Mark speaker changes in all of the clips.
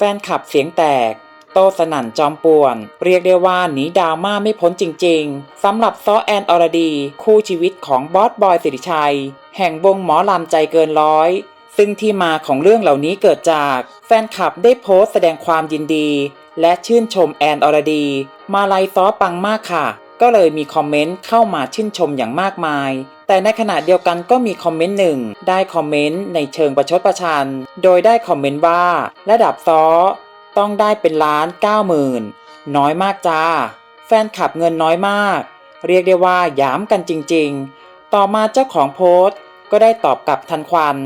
Speaker 1: แฟนคลับเสียงแตก โตสนั่นจอมป่วน เรียกได้ว่าหนีดราม่าไม่พ้นจริงๆสำหรับซ้อแอนอรดี คู่ชีวิตของบอสบอยสิริชัย แห่งวงหมอลำใจเกินร้อยซึ่งที่มาของเรื่องเหล่านี้เกิดจากแฟนคลับได้โพสต์แสดงความยินดี และชื่นชมแอนอรดี มาลัยซ้อปังมากค่ะ ก็เลยมีคอมเมนต์เข้ามาชื่นชมอย่างมากมาย แต่ในขณะเดียวกันก็มีคอมเมนต์หนึ่งได้คอมเมนต์ในเชิงประชดประชัน โดยได้คอมเมนต์ว่า ระดับซ้อต้องได้เป็นล้านเก้าหมื่นน้อยมากจ้า แฟนคลับเงินน้อยมาก เรียกได้ว่ายามกันจริงๆ ต่อมาเจ้าของโพสต์ ก็ได้ตอบกลับทันควัน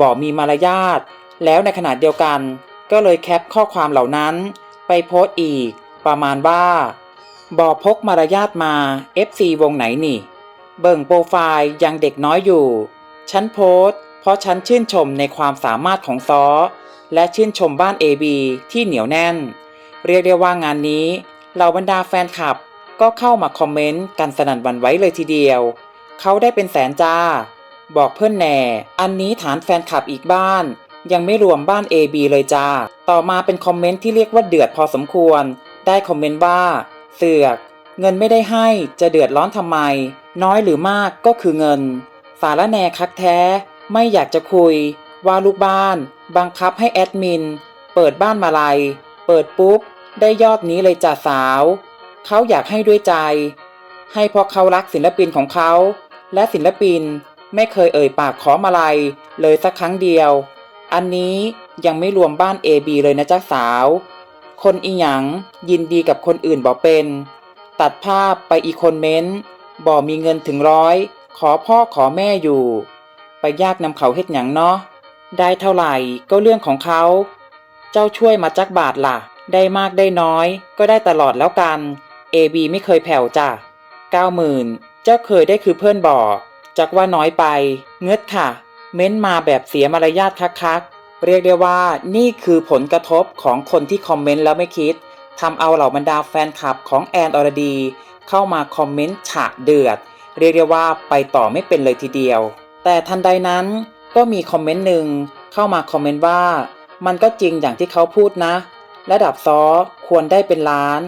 Speaker 1: บอกมีมารยาท แล้วในขณะเดียวกัน ก็เลยแคปข้อความเหล่านั้น ไปโพสต์อีก ประมาณว่า บอกพกมารยาทมา FC วงไหนนี่ เบิ่งโปรไฟล์ยังเด็กน้อยอยู่ ฉันโพสเพราะฉันชื่นชมในความสามารถของซอ และชื่นชมบ้าน AB ที่เหนียวแน่น เรียกได้ว่างานนี้เหล่าบรรดาแฟนคลับก็เข้ามาคอมเมนต์กันสนั่นวันไว้เลยทีเดียว เขาได้เป็นแสนจ้า บอกเพื่อนแหน่ อันนี้ฐานแฟนคลับอีกบ้าน ยังไม่รวมบ้าน AB เลยจ้า ต่อมาเป็นคอมเมนต์ที่เรียกว่าเดือดพอสมควร ได้คอมเมนต์ว่า เสือก เงินไม่ได้ให้จะเดือดร้อนทำไม น้อยหรือมากก็คือเงินสารแหนคักแท้ ไม่อยากจะคุย ว่าลูกบ้าน บังคับให้แอดมิน เปิดบ้านมาลัย เปิดปุ๊บ ได้ยอดนี้เลยจ่าสาว เขาอยากให้ด้วยใจ ให้เพราะเขารักศิลปินของเขา และศิลปินไม่เคยเอ่ยปากขอมาลัย เลยสักครั้งเดียว อันนี้ยังไม่รวมบ้าน AB เลยนะจ๊ะสาว คนอีหยัง ยินดีกับคนอื่นบอกเป็น ตัดภาพไปอีกคนเม้นบอกมีเงินถึงร้อย ขอพ่อขอแม่อยู่ ไปยากนำเขาเฮ็ดหยังเนาะได้เท่าไหร่ก็เรื่องของเขา เจ้าช่วยมาจักบาทล่ะ ได้มากได้น้อย ก็ได้ตลอดแล้วกัน AB ไม่เคยแผ่วจ้ะเก้าหมื่นเจ้าเคยได้คือเพื่อนบอจักว่าน้อยไป เงืดค่ะ เม้นมาแบบเสียมารยาทคักๆ เรียกได้ว่านี่คือผลกระทบของคนที่คอมเมนต์แล้วไม่คิดทำเอาเหล่าบรรดาแฟนคลับของแอนอรดี เข้ามาคอมเมนต์ฉะเดือด เรียกได้ว่าไปต่อไม่เป็นเลยทีเดียว แต่ทันใดนั้นก็มีคอมเมนต์หนึ่งเข้ามาคอมเมนต์ว่า มันก็จริงอย่างที่เขาพูดนะ ระดับซอควรได้เป็นล้าน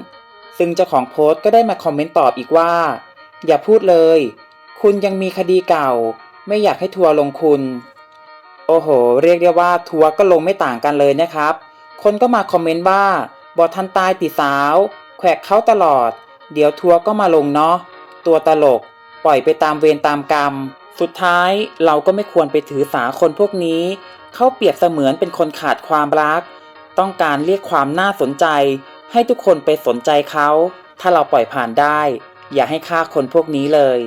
Speaker 1: ซึ่งเจ้าของโพสต์ก็ได้มาคอมเมนต์ตอบอีกว่า อย่าพูดเลย คุณยังมีคดีเก่า ไม่อยากให้ทัวร์ลงคุณ โอ้โห เรียกได้ว่าทัวร์ก็ลงไม่ต่างกันเลยนะครับ คนก็มาคอมเมนต์ว่าบอทันตายติสาว แขวกเขาตลอด เดี๋ยวทัวร์ก็มาลงเนาะ ตัวตลก ปล่อยไปตามเวรตามกรรม สุดท้ายเราก็ไม่ควรไปถือสาคนพวกนี้ เขาเปรียบเสมือนเป็นคนขาดความรัก ต้องการเรียกความน่าสนใจ ให้ทุกคนไปสนใจเขา ถ้าเราปล่อยผ่านได้ อย่าให้ฆ่าคนพวกนี้เลย